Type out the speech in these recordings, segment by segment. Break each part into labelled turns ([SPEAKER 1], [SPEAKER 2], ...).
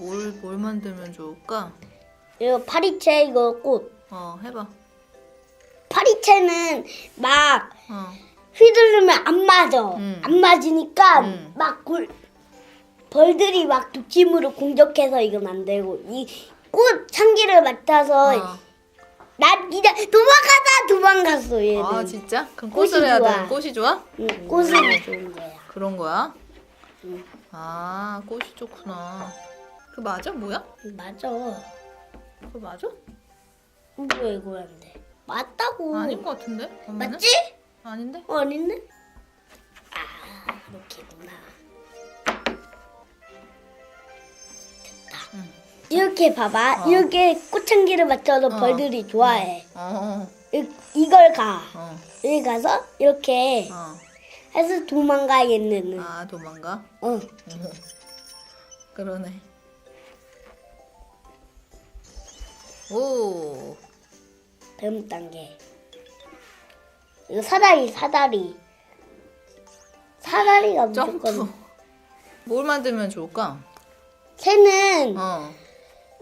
[SPEAKER 1] 뭘, 뭘 만들면 좋을까?
[SPEAKER 2] 이거 파리채 이거 꽃.
[SPEAKER 1] 어, 해봐.
[SPEAKER 2] 파리채는 막
[SPEAKER 1] 어.
[SPEAKER 2] 휘두르면 안 맞아.
[SPEAKER 1] 음.
[SPEAKER 2] 안 맞으니까
[SPEAKER 1] 음.
[SPEAKER 2] 막 골, 벌들이 막 독침으로 공격해서 안 되고 이 꽃 향기를 맡아서
[SPEAKER 1] 어.
[SPEAKER 2] 난 그냥 도망가다 도망갔어 얘는.
[SPEAKER 1] 아, 진짜? 그럼
[SPEAKER 2] 꽃이
[SPEAKER 1] 꽃을 해야
[SPEAKER 2] 좋아.
[SPEAKER 1] 돼. 꽃이 좋아?
[SPEAKER 2] 응, 꽃이 좋은 거야.
[SPEAKER 1] 그런 거야?
[SPEAKER 2] 응.
[SPEAKER 1] 아, 꽃이 좋구나. 그 맞아? 뭐야?
[SPEAKER 2] 맞아.
[SPEAKER 1] 그거 맞아?
[SPEAKER 2] 뭐야 이거 안 돼. 맞다고.
[SPEAKER 1] 아닌 것 같은데? 그러면은?
[SPEAKER 2] 맞지?
[SPEAKER 1] 아닌데?
[SPEAKER 2] 어, 아닌데? 아 이렇게구나.
[SPEAKER 1] 응.
[SPEAKER 2] 이렇게 봐봐.
[SPEAKER 1] 어.
[SPEAKER 2] 이렇게 꽃향기를 맡아서
[SPEAKER 1] 어.
[SPEAKER 2] 벌들이 좋아해.
[SPEAKER 1] 어,
[SPEAKER 2] 이, 이걸 가.
[SPEAKER 1] 어,
[SPEAKER 2] 여기 가서 이렇게
[SPEAKER 1] 어.
[SPEAKER 2] 해서 도망가겠는.
[SPEAKER 1] 아, 도망가?
[SPEAKER 2] 어.
[SPEAKER 1] 그러네. 오,
[SPEAKER 2] 다음 단계. 이거 사다리, 사다리. 사다리가
[SPEAKER 1] 점프.
[SPEAKER 2] 무조건.
[SPEAKER 1] 뭘 만들면 좋을까?
[SPEAKER 2] 새는
[SPEAKER 1] 어,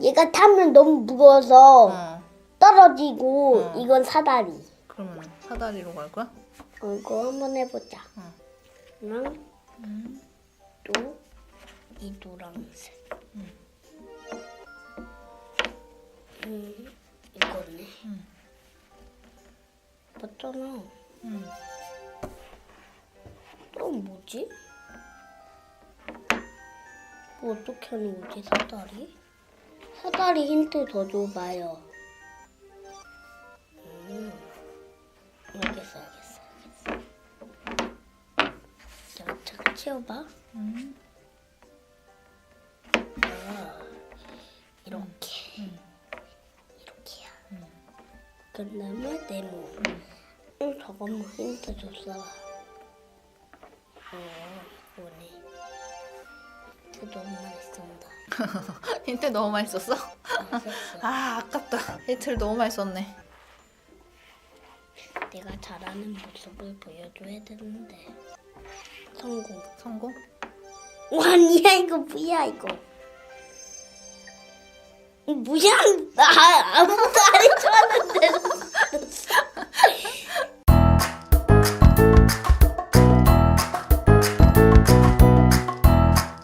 [SPEAKER 2] 얘가 타면 너무 무거워서
[SPEAKER 1] 어.
[SPEAKER 2] 떨어지고
[SPEAKER 1] 어.
[SPEAKER 2] 이건 사다리.
[SPEAKER 1] 그러면 사다리로 갈 거야?
[SPEAKER 2] 어, 이거 한번 해보자.
[SPEAKER 1] 어.
[SPEAKER 2] 랑
[SPEAKER 1] 음.
[SPEAKER 2] 또이 노란색. 음, 이거네.
[SPEAKER 1] 음.
[SPEAKER 2] 맞잖아.
[SPEAKER 1] 음.
[SPEAKER 2] 또 뭐지? 뭐 어떻게 하는 거지, 사다리? 사다리 힌트 더 줘봐요. 음, 알겠어, 알겠어, 알겠어. 자, 잠깐 치워봐.
[SPEAKER 1] 음.
[SPEAKER 2] 아, 이렇게. 그 다음에 네모. 응, 잠깐만, 힌트 줬어. 어, 이거네. 힌트 너무 많이 쓴다.
[SPEAKER 1] 힌트 너무 많이 썼어?
[SPEAKER 2] 아, 썼어.
[SPEAKER 1] 아, 아깝다. 힌트를 너무 많이 썼네.
[SPEAKER 2] 내가 잘하는 모습을 보여줘야 되는데. 성공.
[SPEAKER 1] 성공?
[SPEAKER 2] 어, 아니야, 이거 뭐야, 이거. 어, 뭐야, 안 해줬는데도.